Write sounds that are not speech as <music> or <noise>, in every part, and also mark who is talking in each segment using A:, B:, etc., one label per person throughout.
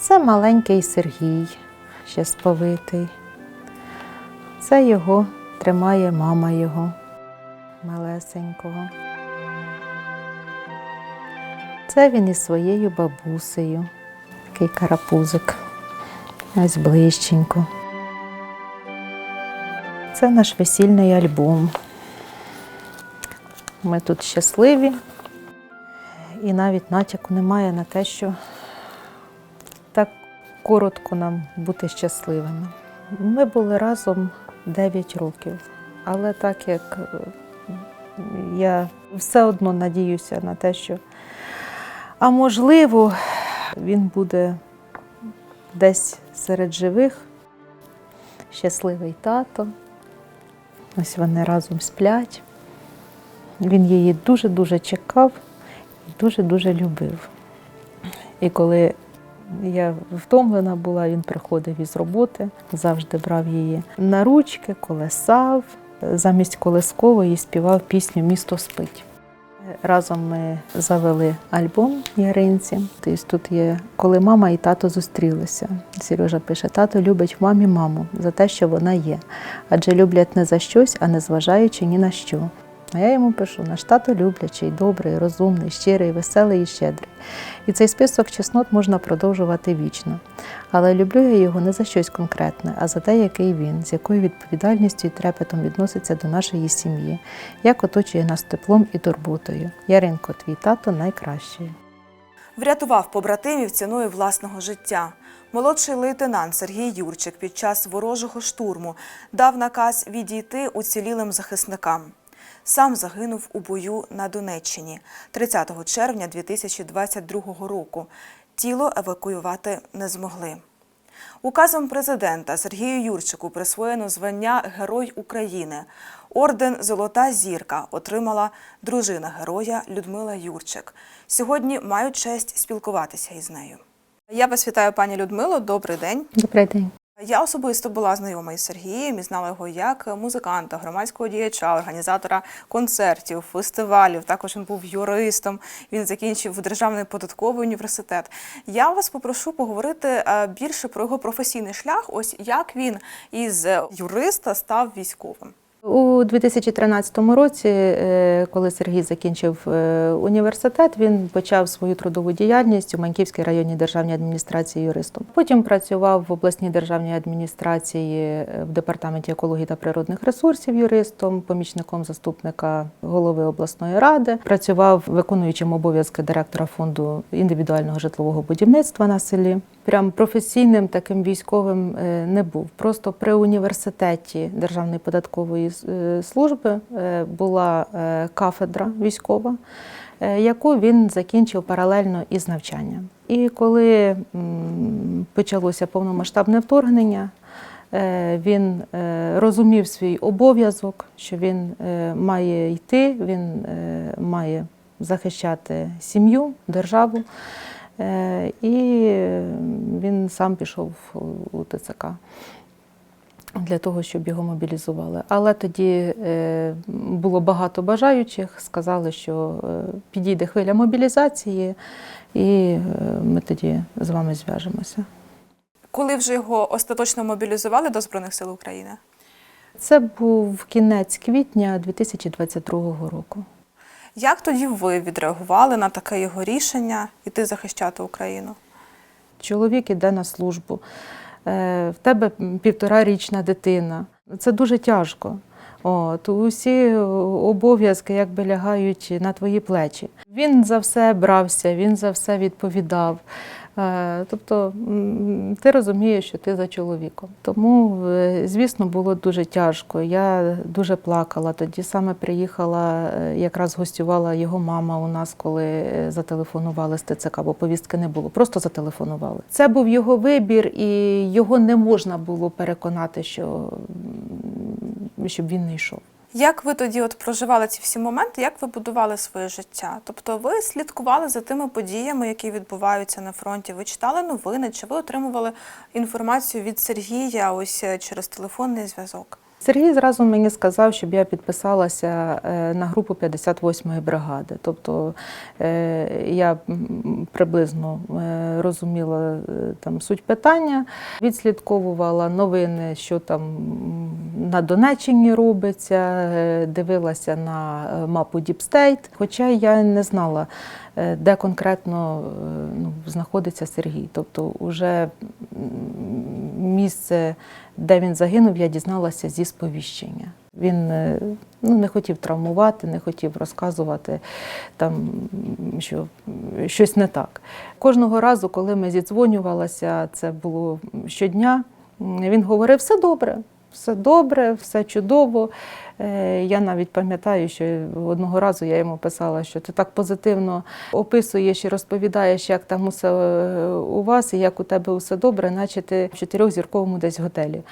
A: Це маленький Сергій, ще сповитий. Це його тримає мама його малесенького. Це він із своєю бабусею, такий карапузик. Ось ближченько. Це наш весільний альбом. Ми тут щасливі, і навіть натяку немає на те, що коротко нам бути щасливими. Ми були разом 9 років, але так як е, я все одно надіюся на те, що а можливо, він буде десь серед живих, щасливий тато. Ось вони разом сплять. Він її дуже-дуже чекав і дуже-дуже любив. І коли я втомлена була, він приходив із роботи, завжди брав її на ручки, колесав, замість колискової співав пісню Місто спить. Разом ми завели альбом Яринці. Тобто тут є коли мама і тато зустрілися. Сережа пише: тато любить мамі маму за те, що вона є, адже люблять не за щось, а не зважаючи ні на що. А я йому пишу: наш тато люблячий, добрий, розумний, щирий, веселий і щедрий. І цей список чеснот можна продовжувати вічно. Але люблю я його не за щось конкретне, а за те, який він, з якою відповідальністю і трепетом відноситься до нашої сім'ї, як оточує нас теплом і турботою. Яринко, твій тато найкращий.
B: Врятував побратимів ціною власного життя. Молодший лейтенант Сергій Юрчик під час ворожого штурму дав наказ відійти уцілілим захисникам. Сам загинув у бою на Донеччині 30 червня 2022 року. Тіло евакуювати не змогли. Указом президента Сергію Юрчику присвоєно звання Герой України. Орден Золота зірка отримала дружина героя Людмила Юрчик. Сьогодні маю честь спілкуватися із нею. Я вас вітаю, пані Людмило. Добрий день.
A: Добрий день.
B: Я особисто була знайома із Сергієм і знала його як музиканта, громадського діяча, організатора концертів, фестивалів. Також він був юристом. Він закінчив Державний податковий університет. Я вас попрошу поговорити е, більше про його професійний шлях. Ось як він із юриста став військовим.
A: У 2013 році, е, коли Сергій закінчив е, університет, він почав свою трудову діяльність у Маньківській районній державній адміністрації юристом. Потім працював в обласній державній адміністрації е, в департаменті екології та природних ресурсів юристом, помічником заступника голови обласної ради. Працював виконуючим обов'язки директора фонду індивідуального житлового будівництва на селі. Прям професійним таким військовим не був. Просто при університеті Державної податкової служби е, була е, кафедра військова, е, яку він закінчив паралельно із навчанням. І коли почалося повномасштабне вторгнення, е, він е, розумів свій обов'язок, що він е, має йти, він е, має захищати сім'ю, державу. Е, І він сам пішов у ТЦК для того, щоб його мобілізували. Але тоді е, було багато бажаючих, сказали, що е, підійде хвиля мобілізації, і е, ми тоді з вами зв'яжемося.
B: Коли вже його остаточно мобілізували до Збройних сил України?
A: Це був кінець квітня 2022 року.
B: Як тоді ви відреагували на таке його рішення іти захищати Україну?
A: Чоловік іде на службу, в тебе півторарічна дитина. Це дуже тяжко. От, усі обов'язки якби лягають на твої плечі. Він за все брався, він за все відповідав. Е, Тобто ти розумієш, що ти за чоловіком. Тому, е, звісно, було дуже тяжко. Я дуже плакала. Тоді саме приїхала, е, якраз гостювала його мама у нас, коли зателефонували з ТЦК, бо повістки не було. Просто зателефонували. Це був його вибір, і його не можна було переконати, що щоб він не йшов.
B: Як ви тоді от проживали ці всі моменти? Як ви будували своє життя? Тобто ви слідкували за тими подіями, які відбуваються на фронті? Ви читали новини? Чи ви отримували інформацію від Сергія ось е, через телефонний зв'язок?
A: Сергій зразу мені сказав, щоб я підписалася е, на групу 58-ї бригади. Тобто е, я приблизно е, розуміла там суть питання, відслідковувала новини, що там на Донеччині робиться, дивилася на мапу State, хоча я не знала, де конкретно е, ну, знаходиться Сергій. Тобто, вже місце, де він загинув, я дізналася зі сповіщення. Він е, ну, не хотів травмувати, не хотів розказувати, там, що щось не так. Кожного разу, коли ми зідзвонювалися, це було щодня, він говорив: все добре, все добре, все чудово. Е, Я навіть пам'ятаю, що одного разу я йому писала, що ти так позитивно описуєш і розповідаєш, як там усе е, у вас і як у тебе усе добре, наче ти в чотирьохзірковому десь готелі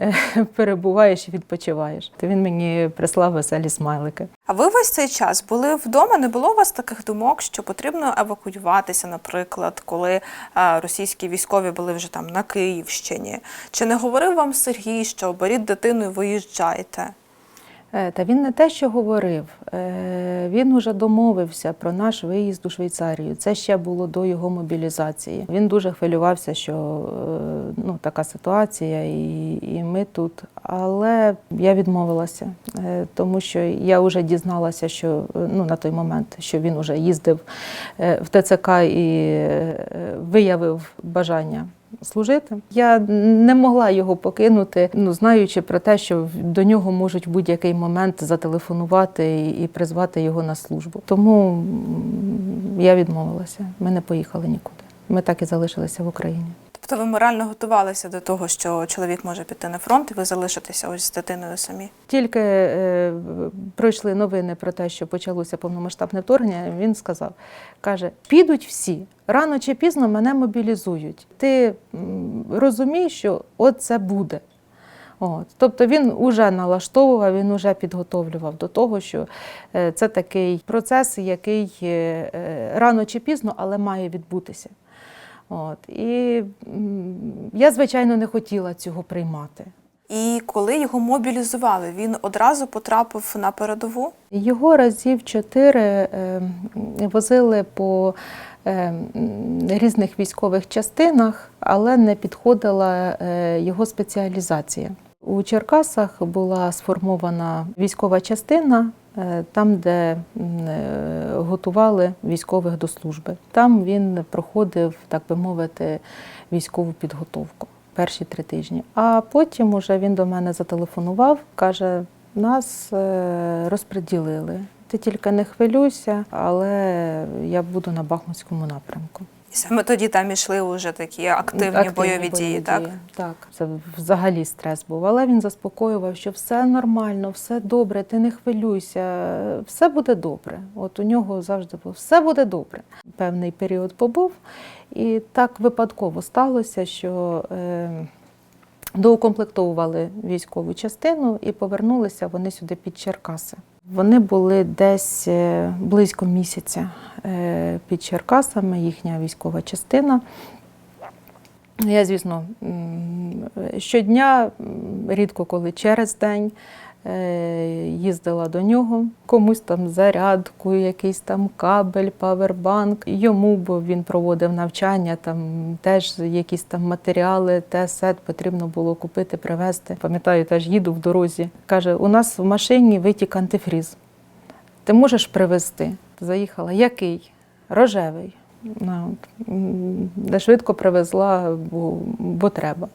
A: е, <laughs> перебуваєш і відпочиваєш. То він мені прислав веселі смайлики.
B: А ви весь цей час були вдома? Не було у вас таких думок, що потрібно евакуюватися, наприклад, коли російські військові були вже там на Київщині? Чи не говорив вам Сергій, що беріть дитину і виїжджайте?
A: Е, Та він не те, що говорив, е, він уже домовився про наш виїзд у Швейцарію. Це ще було до його мобілізації. Він дуже хвилювався, що е, ну, така ситуація, і, і ми тут. Але я відмовилася, тому що я вже дізналася, що ну, на той момент, що він вже їздив в ТЦК і виявив бажання служити. Я не могла його покинути, ну знаючи про те, що до нього можуть в будь-який момент зателефонувати і, призвати його на службу. Тому я відмовилася. Ми не поїхали нікуди. Ми так і залишилися в Україні.
B: Тобто ви морально готувалися до того, що чоловік може піти на фронт, і ви залишитеся ось з дитиною самі?
A: Тільки е, пройшли новини про те, що почалося повномасштабне вторгнення. Він сказав: каже: підуть всі, рано чи пізно мене мобілізують. Ти м, розумієш, що от це буде. От. Тобто він уже налаштовував, він уже підготовлював до того, що е, це такий процес, який е, е, рано чи пізно, але має відбутися. От. І я, звичайно, не хотіла цього приймати.
B: І коли його мобілізували, він одразу потрапив на передову?
A: Його разів чотири е, возили по е, різних військових частинах, але не підходила е, його спеціалізація. У Черкасах була сформована військова частина, там, де е, готували військових до служби. Там він проходив, так би мовити, військову підготовку перші три тижні. А потім уже він до мене зателефонував, каже: нас е, розподілили. Ти тільки не хвилюйся, але я буду на Бахмутському напрямку.
B: І саме тоді там ішли вже такі активні, бойові, дії, так?
A: Так, це взагалі стрес був. Але він заспокоював, що все нормально, все добре, ти не хвилюйся, все буде добре. От у нього завжди було все буде добре. Певний період побув, і так випадково сталося, що. Е, Доукомплектовували військову частину і повернулися вони сюди під Черкаси. Вони були десь е, близько місяця е, під Черкасами, їхня військова частина. Я, звісно, щодня, рідко коли через день, їздила до нього, комусь там зарядку, якийсь там кабель, павербанк. Йому, бо він проводив навчання, там теж якісь там матеріали, те сет потрібно було купити, привезти. Пам'ятаю, теж їду в дорозі. Каже: у нас в машині витік антифріз. Ти можеш привезти? Заїхала. Який? Рожевий. Швидко привезла, бо, бо треба.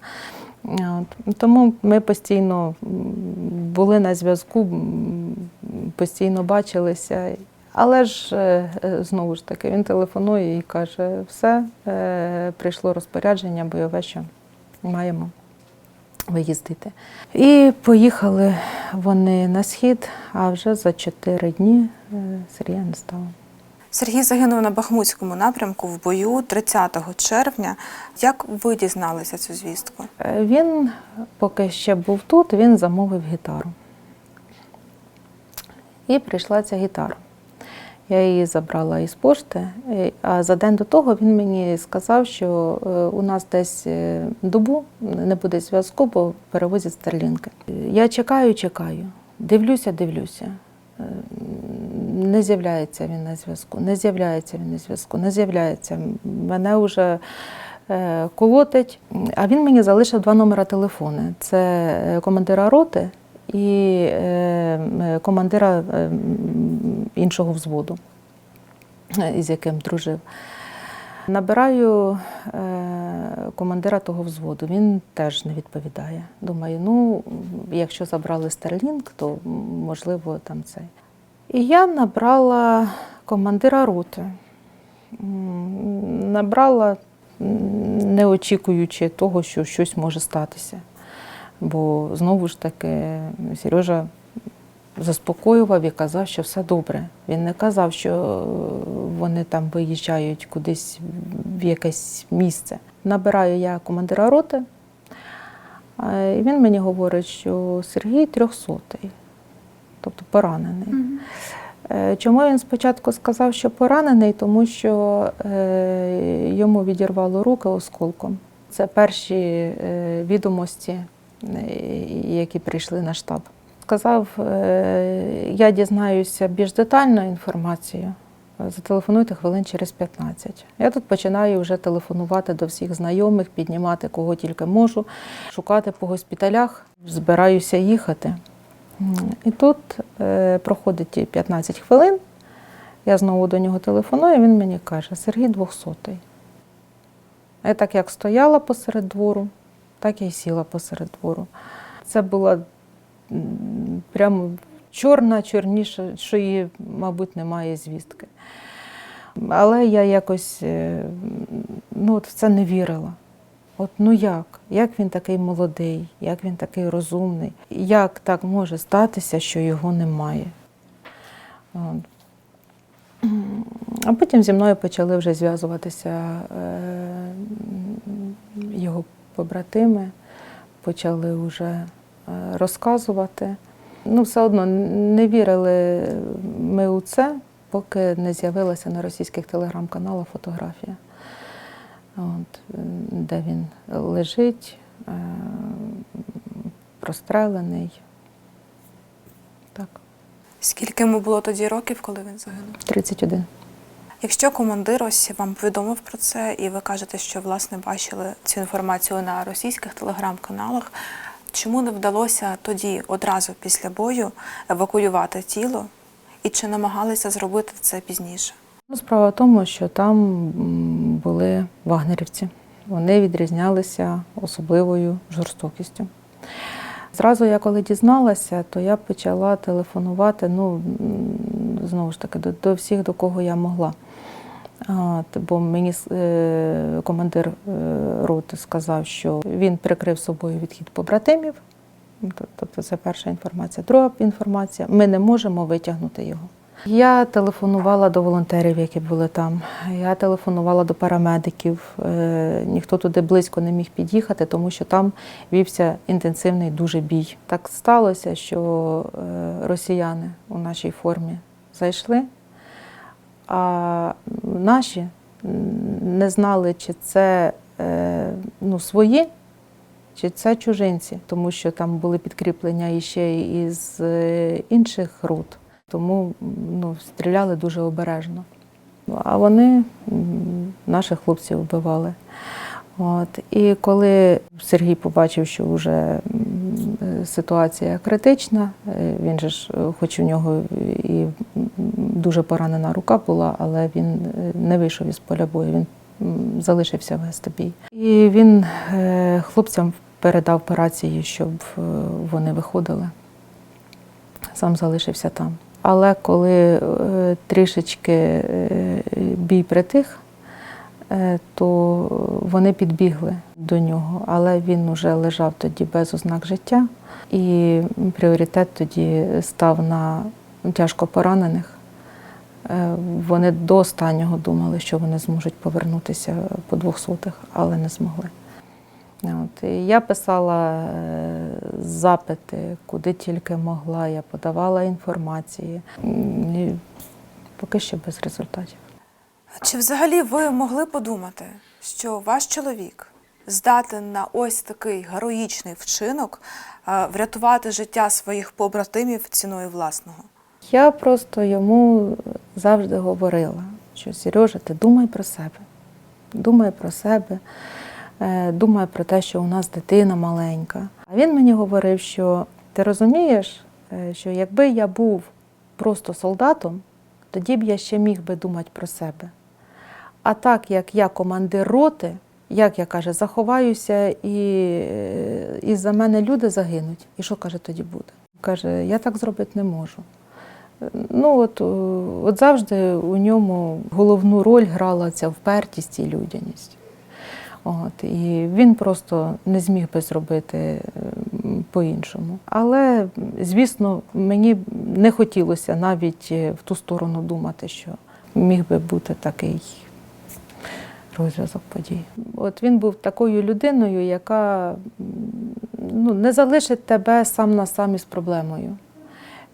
A: Тому ми постійно були на зв'язку, постійно бачилися. Але ж е, е, знову ж таки він телефонує і каже: все, е, прийшло розпорядження бойове, що маємо виїздити. І поїхали вони на схід, а вже за чотири дні Сергія не стало.
B: Сергій загинув на Бахмутському напрямку в бою 30 червня. Як ви дізналися цю звістку?
A: Е, Він, поки ще був тут, він замовив гітару. І прийшла ця гітара. Я її забрала із пошти, е, а за день до того він мені сказав, що е, у нас десь добу не буде зв'язку, бо перевозять старлінки. Я чекаю, чекаю, дивлюся, дивлюся. Не з'являється він на зв'язку, не з'являється він на зв'язку, не з'являється. Мене вже е, колотить. А він мені залишив два номера телефони: це е, командира роти і е, командира іншого взводу, із яким дружив. Набираю командира того взводу, він теж не відповідає. Думаю, ну, якщо забрали Старлінг, то можливо там цей. І я набрала командира роти. Набрала, не очікуючи того, що щось може статися. Бо знову ж таки Сережа заспокоював і казав, що все добре. Він не казав, що е, вони там виїжджають кудись в якесь місце. Набираю я командира роти, і він мені говорить, що Сергій трьохсотий, тобто поранений. Е, Чому він спочатку сказав, що поранений? Тому що е, йому відірвало руки осколком. Це перші е, відомості, які прийшли на штаб. Сказав, я дізнаюся більш детально інформацію. Зателефонуйте хвилин через 15. Я тут починаю вже телефонувати до всіх знайомих, піднімати кого тільки можу, шукати по госпіталях, збираюся їхати. І тут е, проходить ті 15 хвилин. Я знову до нього телефоную, він мені каже: Сергій 200. Я так як стояла посеред двору, так і сіла посеред двору. Це була прямо чорна, чорніша, що її, мабуть, немає звістки. Але я якось е, ну, от в це не вірила. От ну як? Як він такий молодий, як він такий розумний? Як так може статися, що його немає? А потім зі мною почали вже зв'язуватися е, його побратими, почали вже е, розказувати. Ну, все одно не вірили ми у це, поки не з'явилася на російських телеграм-каналах фотографія, от, де він лежить, е, прострелений. Так,
B: Скільки йому було тоді років, коли він загинув?
A: 31.
B: Якщо командир ось вам повідомив про це, і ви кажете, що власне бачили цю інформацію на російських телеграм-каналах, чому не вдалося тоді одразу після бою евакуювати тіло? І чи намагалися зробити це пізніше?
A: Ну, справа в тому, що там були вагнерівці. Вони відрізнялися особливою жорстокістю. Зразу я коли дізналася, то я почала телефонувати, ну, знову ж таки, до, до всіх, до кого я могла. От, бо мені е, командир е, роти сказав, що він прикрив собою відхід побратимів. Тобто це перша інформація. Друга інформація ми не можемо витягнути його. Я телефонувала до волонтерів, які були там. Я телефонувала до парамедиків. Е, Ніхто туди близько не міг під'їхати, тому що там вівся інтенсивний дуже бій. Так сталося, що е, росіяни у нашій формі зайшли, а наші не знали, чи це е, ну, свої, чи це чужинці, тому що там були підкріплення іще із інших рут. Тому ну, стріляли дуже обережно. А вони наших хлопців вбивали. От. І коли Сергій побачив, що вже ситуація критична, е, він же ж, е, хоч у нього і дуже поранена рука була, але він е, не вийшов із поля бою, він залишився вести бій. І він хлопцям передав по рації, щоб вони виходили. Сам залишився там. Але коли е, трішечки е, бій притих, е, то вони підбігли до нього, але він вже лежав тоді без ознак життя, і пріоритет тоді став на тяжко поранених. Вони до останнього думали, що вони зможуть повернутися по двохсотих, але не змогли. От. Я писала запити, куди тільки могла, я подавала інформації. І поки що без результатів.
B: Чи взагалі ви могли подумати, що ваш чоловік здатен на ось такий героїчний вчинок врятувати життя своїх побратимів ціною власного?
A: Я просто йому завжди говорила, що Сережа, ти думай про себе. Думай про себе, е, думай про те, що у нас дитина маленька. А він мені говорив, що ти розумієш, е, що якби я був просто солдатом, тоді б я ще міг би думати про себе. А так як я командир роти, як я каже, заховаюся і, е, і за мене люди загинуть. І що каже, тоді буде? Каже, я так зробити не можу. Ну, от, от завжди у ньому головну роль грала ця впертість і людяність. От, і він просто не зміг би зробити ем, по-іншому. Але, звісно, мені не хотілося навіть е, в ту сторону думати, що міг би бути такий розв'язок подій. От він був такою людиною, яка ну, не залишить тебе сам на сам із проблемою.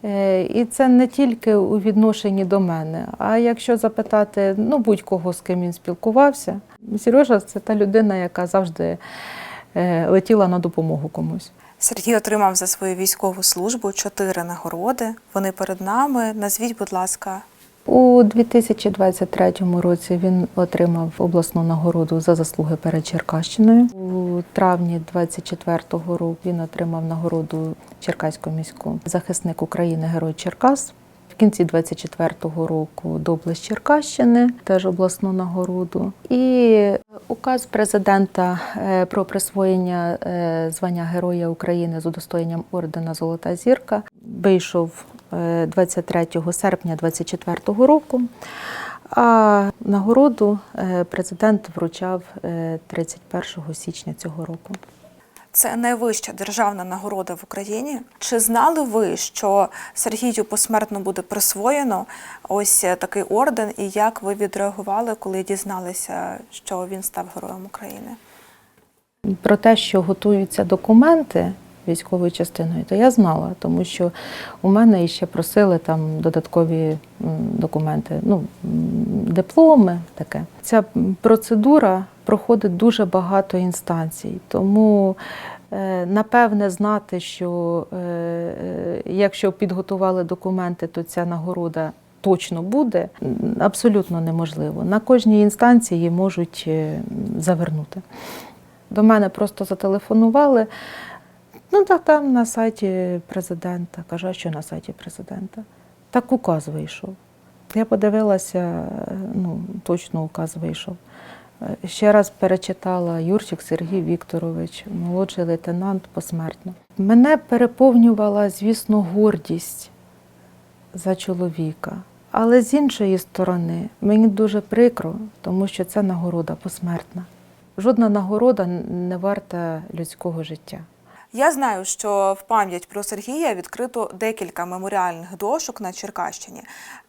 A: Е, І це не тільки у відношенні до мене, а якщо запитати ну, будь-кого, з ким він спілкувався, Сережа це та людина, яка завжди е, летіла на допомогу комусь.
B: Сергій отримав за свою військову службу чотири нагороди. Вони перед нами. Назвіть, будь ласка,
A: У 2023 році він отримав обласну нагороду за заслуги перед Черкащиною. У травні 2024 року він отримав нагороду Черкаську міську захисник України Герой Черкас. Кінці 24-го року доблесть Черкащини, теж обласну нагороду. І указ президента е, про присвоєння е, звання Героя України з удостоєнням ордена Золота зірка вийшов е, 23 серпня 24-го року. А нагороду е, президент вручав е, 31 січня цього року.
B: Це найвища державна нагорода в Україні. Чи знали ви, що Сергію посмертно буде присвоєно ось такий орден, і як ви відреагували, коли дізналися, що він став героєм України?
A: Про те, що готуються документи військовою частиною, то я знала, тому що у мене ще просили там додаткові документи, ну, дипломи, таке. Ця процедура проходить дуже багато інстанцій, тому е, напевне знати, що е, е, якщо підготували документи, то ця нагорода точно буде, абсолютно неможливо. На кожній інстанції можуть завернути. До мене просто зателефонували. Ну, так там на сайті президента. Кажу, що на сайті президента? Так указ вийшов. Я подивилася, ну, точно указ вийшов. Ще раз перечитала Юрчик Сергій Вікторович, молодший лейтенант посмертно. Мене переповнювала, звісно, гордість за чоловіка. Але з іншої сторони, мені дуже прикро, тому що це нагорода посмертна. Жодна нагорода не варта людського життя.
B: Я знаю, що в пам'ять про Сергія відкрито декілька меморіальних дошок на Черкащині.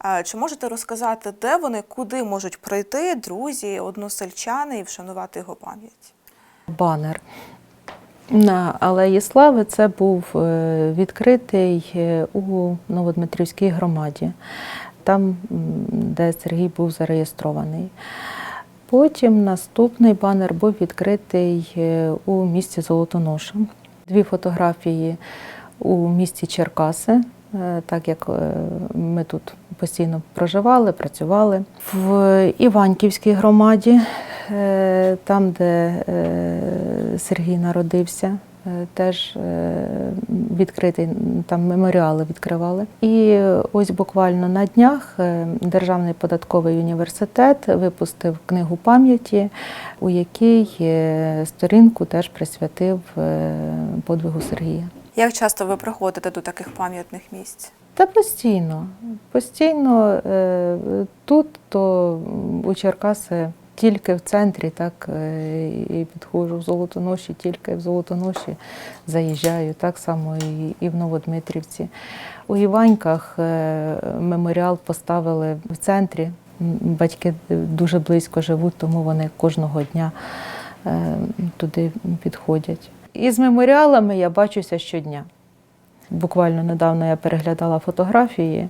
B: Е, Чи можете розказати, де вони, куди можуть прийти друзі, односельчани і вшанувати його пам'ять?
A: банер. На Алеї Слави це був е, відкритий е, у Новодмитрівській громаді, там, де Сергій був зареєстрований. Потім наступний банер був відкритий у місті Золотоноша. Дві фотографії у місті Черкаси, е, так як е, ми тут постійно проживали, працювали. В Іванківській громаді, е, там, де Сергій народився, теж е, відкритий, там меморіали відкривали. І ось буквально на днях е, Державний податковий університет випустив книгу пам'яті, у якій е, сторінку теж присвятив е, подвигу Сергія.
B: Як часто ви приходите до таких пам'ятних місць?
A: Та постійно. Постійно е, тут, то у Черкаси тільки в центрі, так е, і підходжу в Золотоноші, тільки в Золотоноші заїжджаю, так само і, в Новодмитрівці. У Іваньках е, меморіал поставили в центрі. Батьки дуже близько живуть, тому вони кожного дня е, туди підходять. І з меморіалами я бачуся щодня. Буквально недавно я переглядала фотографії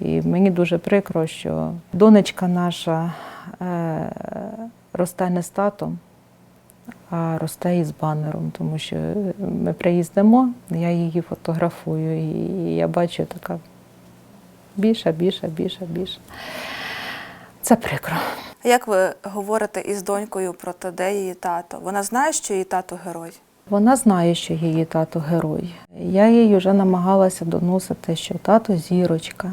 A: І мені дуже прикро, що донечка наша росте не з татом, а росте із банером, тому що ми приїздимо, я її фотографую, і я бачу така більше, більше, більше, більше. Це прикро.
B: Як ви говорите із донькою про те, де її тато? Вона знає, що її тато герой?
A: Вона знає, що її тато герой. Я їй вже намагалася доносити, що тато зірочка,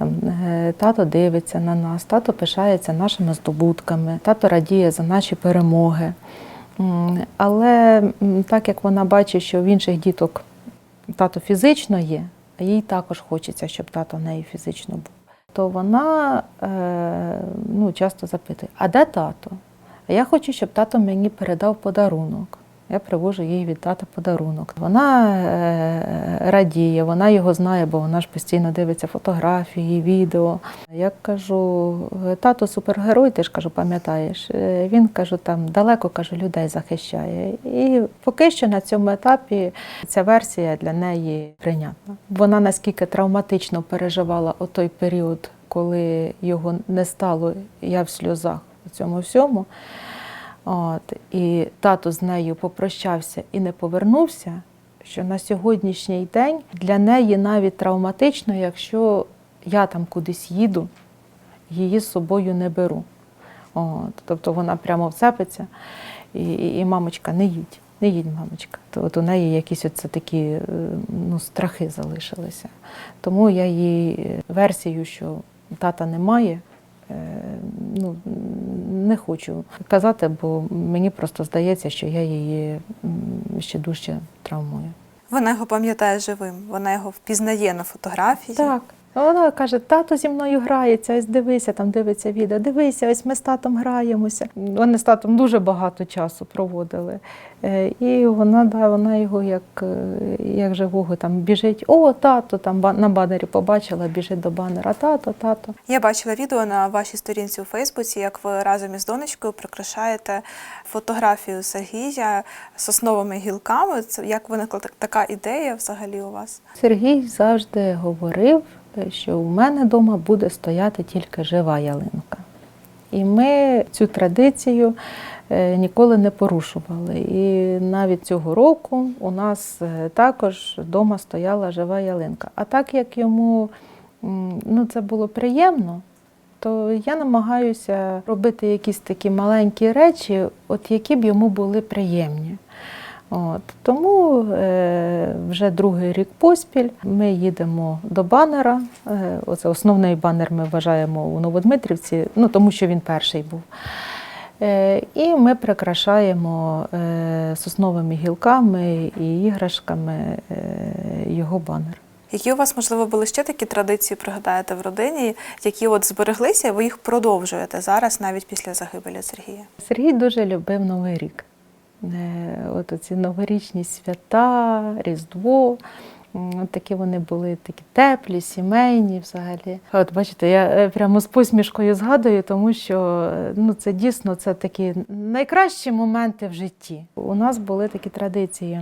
A: е, тато дивиться на нас, тато пишається нашими здобутками, тато радіє за наші перемоги. Але так як вона бачить, що в інших діток тато фізично є, а їй також хочеться, щоб тато в неї фізично був, то вона е, ну, часто запитує: а де тато? А я хочу, щоб тато мені передав подарунок. Я привожу їй від тата подарунок. Вона е, радіє, вона його знає, бо вона ж постійно дивиться фотографії, відео. Я кажу, тато супергерой, ти ж кажу, пам'ятаєш. Е, Він кажу, там далеко кажу, людей захищає. І поки що на цьому етапі ця версія для неї прийнятна. Вона наскільки травматично переживала той період, коли його не стало, я в сльозах у цьому всьому. От, і тато з нею попрощався і не повернувся, що на сьогоднішній день для неї навіть травматично, якщо я там кудись їду, її з собою не беру. От, тобто вона прямо вцепиться, і, і, мамочка, не їдь, не їдь, мамочка. То от у неї якісь оце такі е, ну, страхи залишилися. Тому я їй версію, що тата немає, ну, не хочу казати, бо мені просто здається, що я її ще дужче травмую.
B: Вона його пам'ятає живим, вона його впізнає на фотографії.
A: Так. Вона каже, тато зі мною грається, ось дивися, там дивиться відео, дивися, ось ми з татом граємося. Вони з татом дуже багато часу проводили. Е, І вона, да, вона його як, е, як живого там біжить. О, тато там на банері побачила, біжить до банера. Тато, тато.
B: Я бачила відео на вашій сторінці у Фейсбуці, як ви разом із донечкою прикрашаєте фотографію Сергія сосновими гілками. Це як виникла так- така ідея взагалі у вас?
A: Сергій завжди говорив, що у мене вдома буде стояти тільки жива ялинка. І ми цю традицію е, ніколи не порушували. І навіть цього року у нас е, також вдома стояла жива ялинка. А так як йому ну, це було приємно, то я намагаюся робити якісь такі маленькі речі, от які б йому були приємні. От, тому е, вже другий рік поспіль ми їдемо до банера. Е, оце основний банер ми вважаємо у Новодмитрівці, ну тому що він перший був. Е, і ми прикрашаємо е, сосновими гілками і іграшками е, його банер.
B: Які у вас, можливо, були ще такі традиції, пригадаєте в родині, які от збереглися, і ви їх продовжуєте зараз, навіть після загибелі Сергія?
A: Сергій дуже любив Новий рік. Е, От ці новорічні свята, Різдво. От такі вони були такі теплі, сімейні взагалі. От бачите, я е, прямо з посмішкою згадую, тому що е, ну, це дійсно це такі найкращі моменти в житті. У нас були такі традиції.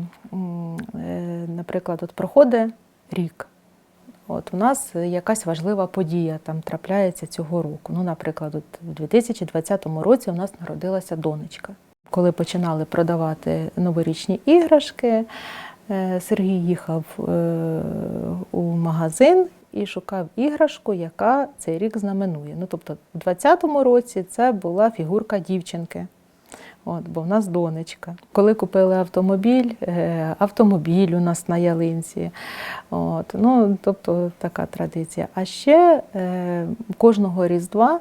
A: Наприклад, от проходить рік. От у нас якась важлива подія там трапляється цього року. Ну, наприклад, от у 2020 році у нас народилася донечка. Коли починали продавати новорічні іграшки, е, Сергій їхав е, у магазин і шукав іграшку, яка цей рік знаменує. Ну, тобто, у 2020 році це була фігурка дівчинки. От, бо в нас донечка. Коли купили автомобіль, е, автомобіль у нас на ялинці. От, ну, тобто така традиція. А ще кожного Різдва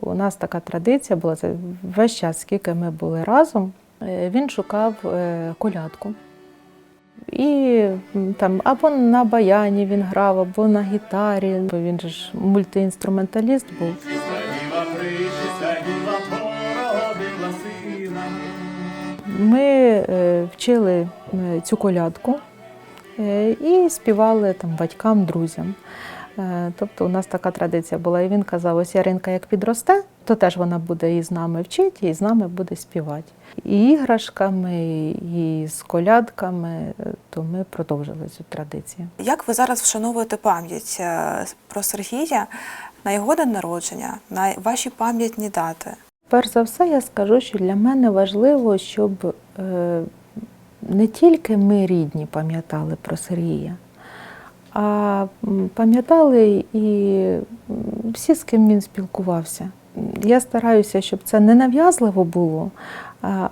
A: у нас така традиція була це весь час, скільки ми були разом, е, він шукав е, колядку. І там або на баяні він грав, або на гітарі, бо він же ж мультиінструменталіст був. Ми е, вчили е, цю колядку е, і співали там батькам, друзям. Е, Тобто у нас така традиція була. І він казав: ось Яринка як підросте, то теж вона буде і з нами вчити, і з нами буде співати. І іграшками, і з колядками, е, то ми продовжили цю традицію.
B: Як ви зараз вшановуєте пам'ять е, про Сергія на його день народження, на ваші пам'ятні дати?
A: Перш за все, я скажу, що для мене важливо, щоб не тільки ми рідні пам'ятали про Сергія, а пам'ятали і всі, з ким він спілкувався. Я стараюся, щоб це не нав'язливо було,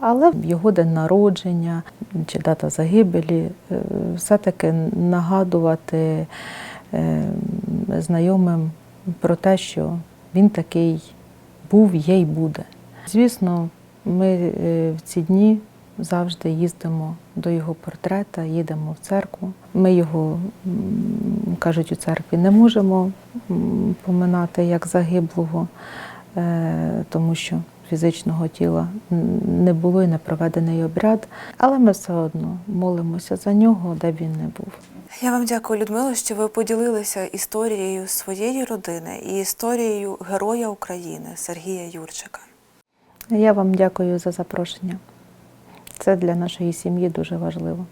A: але його день народження чи дата загибелі е, все-таки нагадувати е, знайомим про те, що він такий був, є і буде. Звісно, ми е, в ці дні завжди їздимо до його портрета, їдемо в церкву. Ми його, кажуть, у церкві не можемо поминати як загиблого, е, тому що фізичного тіла не було і не проведений обряд, але ми все одно молимося за нього, де б він не був.
B: Я вам дякую, Людмило, що ви поділилися історією своєї родини і історією Героя України Сергія Юрчика.
A: Я вам дякую за запрошення. Це для нашої сім'ї дуже важливо.